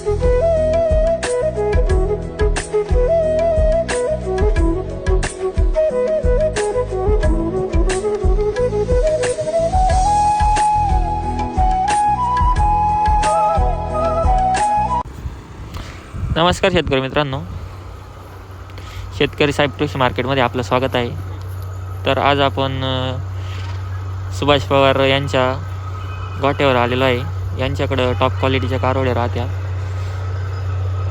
नमस्कार शेतकरी मित्रांनो. शेतकरी साहेब कृषी मार्केटमध्ये आपलं स्वागत आहे. तर आज आपण सुभाष पवार यांच्या गोट्यावर आलेलो आहे. यांच्याकडं टॉप क्वालिटीच्या कारोड्या राहत्या.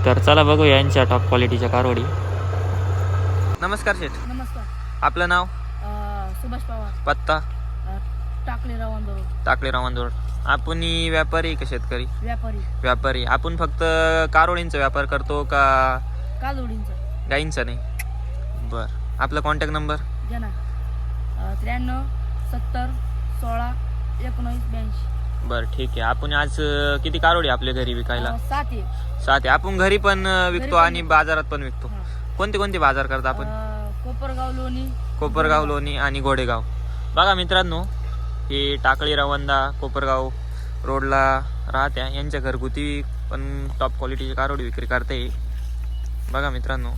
तर चला बघूया यांच्या टॉप क्वालिटीच्या कारवडी. नमस्कार शेठ. नमस्कार. आपलं नाव? अ, सुभाष पवार. पत्ता? अ, टाकले रावण टाकले रामांजवळ आपण व्यापारी का शेतकरी? व्यापारी. व्यापारी. आपण फक्त कारोडींचा व्यापार करतो का कालवडींचा. गाईंचा नाही? बर. आपला कॉन्टॅक्ट नंबर जना त्र्याण्णव सत्तर सोळा एकोणवीस ब्याऐंशी. बर ठीक आहे. आपण आज अं, किती कारोडी आपल्या घरी विकायला? अ, सात आहे. सात आहे. आपण घरी पण अं, विकतो पण आणि. बाजारात पण विकतो. कोणते कोणते बाजार करतो आपण? अ, कोपरगाव लोणी. कोपरगाव लोणी आणि घोडेगाव. बघा मित्रांनो हे टाकळी रवंदा कोपरगाव रोडला राहत्या. यांच्या घरगुती पण टॉप क्वालिटीची कारोडी विक्री करते. बघा मित्रांनो.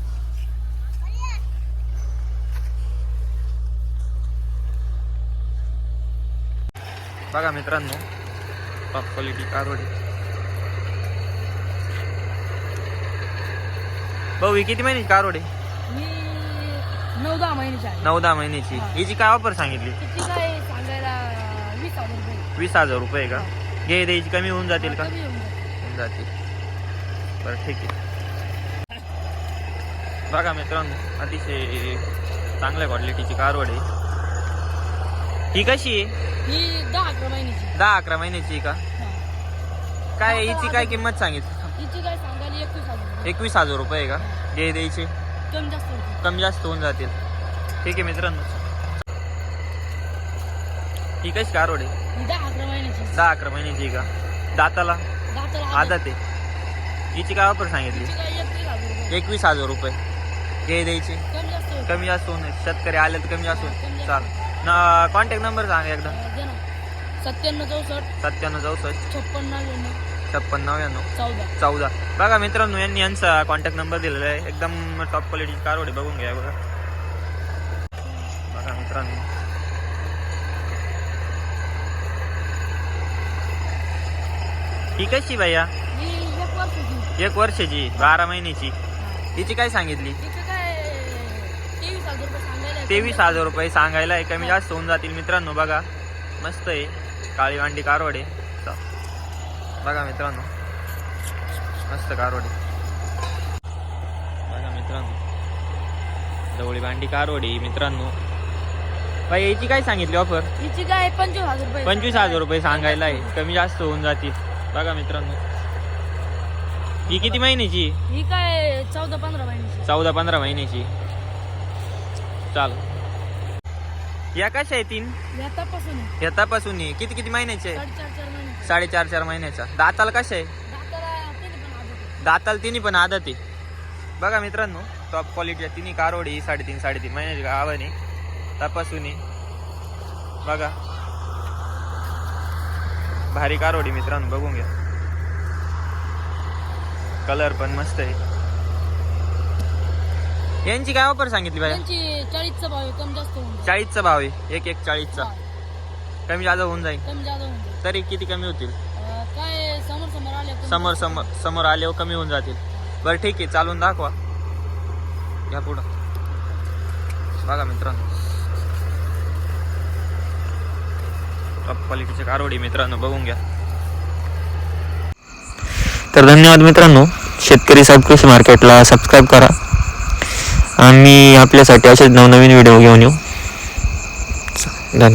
बघा मित्रांनो टॉप क्वालिटी कारोडी भाऊ ही किती महिन्याची कारोड आहे? मी नऊ दहा महिन्याची नऊ दहा महिन्याची. हा. हिची काय ऑफर सांगितली? वीस हजार रुपये. का? घे द्यायची कमी होऊन जातील का. होऊन जातील. बरं ठीक आहे. बघा मित्रांनो अतिशय चांगल्या क्वालिटीची कारवड आहे. ही कशी? आहे ही दहा अकरा महिन्याची. दहा अकरा महिन्याची आहे का? हा. काय हिची काय किंमत सांगितली? हिची काय सांगायला एकवीस हजार रुपये. एकवीस हजार रुपये आहे का घे द्यायचे. कमी जास्त होते कमी जास्त होऊन जातील. ठीक आहे मित्रांनो. ही कशी कारवड आहे ही दहा अकरा महिन्याची. दहा अकरा महिन्याची आहे का? दाताला? दाताला आदत आहे. हिची काय ऑफर सांगितली? हिची काय एकवीस हजार रुपये. एकवीस हजार रुपये. घे द्यायचे. कमी जास्त होते कमी जास्त होऊन शेतकरी आले तर कमी जास्त होऊन जास्त. चाल ना कॉन्टॅक्ट नंबर सांग एकदा. सत्त्याण्णव चौसष्ट. सत्त्याण्णव चौसष्ट. छप्पन नव्याण्णव. छप्पन नव्याण्णव चौदा. चौदा. बघा मित्रांनो यांनी यांचा कॉन्टॅक्ट नंबर दिलेला आहे. एकदम टॉप क्वालिटीची कार होती बघून घ्या बघा. बघा मित्रांनो. ही कशी भैया? एक वर्षाची. बारा महिन्याची. तिची काय सांगितली? तेवीस हजार रुपये सांगायला आहे कमी जास्त होऊन जातील मित्रांनो. बघा मस्त आहे. काळी वांडी कारवडे बघा मित्रांनो. मस्त कारवडे बघा मित्रांनो. जवळी भांडी कारवडी मित्रांनो. बाई याची काय सांगितली ऑफर हिची काय? पंचवीस हजार रुपये पंचवीस हजार रुपये सांगायला आहे. कमी जास्त होऊन जातील. बघा मित्रांनो. ही किती महिन्याची? ही काय? चौदा पंधरा महिन्याची. चौदा पंधरा महिन्याची. चाल या कशा आहे तीन या तपासून आहे. येतापासून. किती किती महिन्याचे आहे? साडेचार चार महिने साडेचार चार महिन्याचा दाताला कशा आहे दाताला तिने पण आदत आहे. दाताला तिन्ही पण आदत आहे बघा मित्रांनो टॉप क्वालिटीच्या तिन्ही कारवडी साडेतीन साडेतीन महिन्याची गावाने तपासून. बघा भारी कारवडी मित्रांनो बघून घ्या कलर पण मस्त आहे यांची काय ऑफर सांगितली बाय त्यांची चाळीसचा भाव आहे कमी जास्त होऊन जाईल. चाळीसचा भाव आहे एक एक चाळीसचा. हा, कमी जादा होऊन जाईल. कमी जादा होऊन जाईल. तरी किती कमी होतील? अं, काय समोर समोर आले कमी. समोर जास्त समोर समोर आल्यावर कमी होऊन जातील. बरं ठीक आहे चालून दाखवा. या पुढं. बघा मित्रांनो. टॉप क्वालिटीचे कारवडी मित्रांनो बघून घ्या. तर धन्यवाद मित्रांनो. शेतकरी साहेब कृषी मार्केटला सबस्क्राईब करा. आम्ही आपल्यासाठी असेच नवनवीन व्हिडिओ घेऊन येऊ. धन्यवाद.